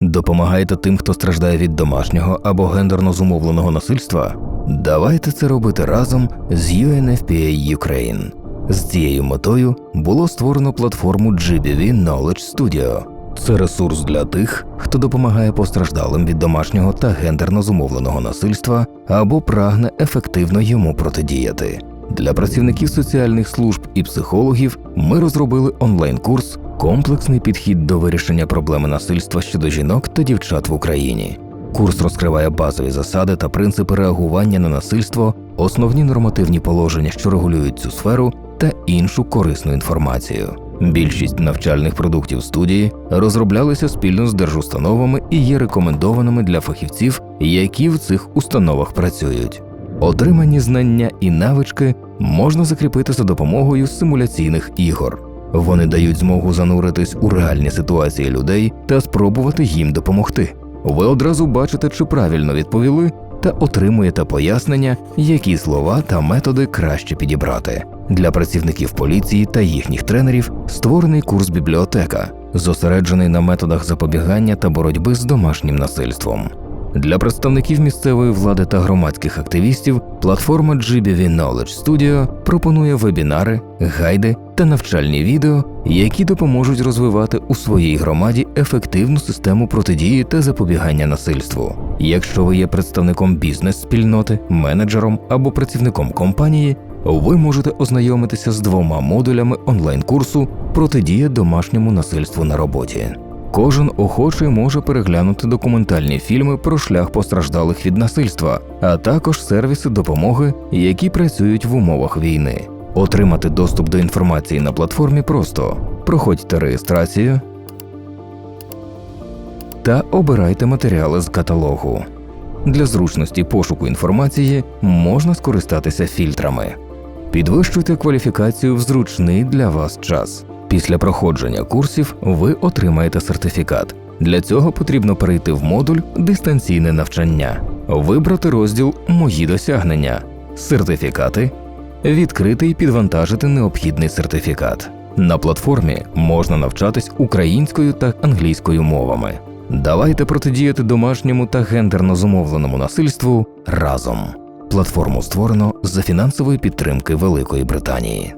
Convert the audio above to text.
Допомагаєте тим, хто страждає від домашнього або гендерно зумовленого насильства? Давайте це робити разом з UNFPA Ukraine. З цією метою було створено платформу GBV Knowledge Studio. Це ресурс для тих, хто допомагає постраждалим від домашнього та гендерно зумовленого насильства або прагне ефективно йому протидіяти. Для працівників соціальних служб і психологів ми розробили онлайн-курс Комплексний підхід до вирішення проблеми насильства щодо жінок та дівчат в Україні. Курс розкриває базові засади та принципи реагування на насильство, основні нормативні положення, що регулюють цю сферу, та іншу корисну інформацію. Більшість навчальних продуктів студії розроблялися спільно з держустановами і є рекомендованими для фахівців, які в цих установах працюють. Отримані знання і навички можна закріпити за допомогою симуляційних ігор. Вони дають змогу зануритись у реальні ситуації людей та спробувати їм допомогти. Ви одразу бачите, чи правильно відповіли, та отримуєте пояснення, які слова та методи краще підібрати. Для працівників поліції та їхніх тренерів створений курс бібліотека, зосереджений на методах запобігання та боротьби з домашнім насильством. Для представників місцевої влади та громадських активістів платформа GBV Knowledge Studio пропонує вебінари, гайди та навчальні відео, які допоможуть розвивати у своїй громаді ефективну систему протидії та запобігання насильству. Якщо ви є представником бізнес-спільноти, менеджером або працівником компанії, ви можете ознайомитися з двома модулями онлайн-курсу Протидія домашньому насильству на роботі. Кожен охочий може переглянути документальні фільми про шлях постраждалих від насильства, а також сервіси допомоги, які працюють в умовах війни. Отримати доступ до інформації на платформі просто проходьте реєстрацію та обирайте матеріали з каталогу. Для зручності пошуку інформації можна скористатися фільтрами. Підвищуйте кваліфікацію в зручний для вас час. Після проходження курсів ви отримаєте сертифікат. Для цього потрібно перейти в модуль Дистанційне навчання, вибрати розділ Мої досягнення, сертифікати, відкрити і підвантажити необхідний сертифікат. На платформі можна навчатись українською та англійською мовами. Давайте протидіяти домашньому та гендерно зумовленому насильству разом. Платформу створено за фінансової підтримки Великої Британії.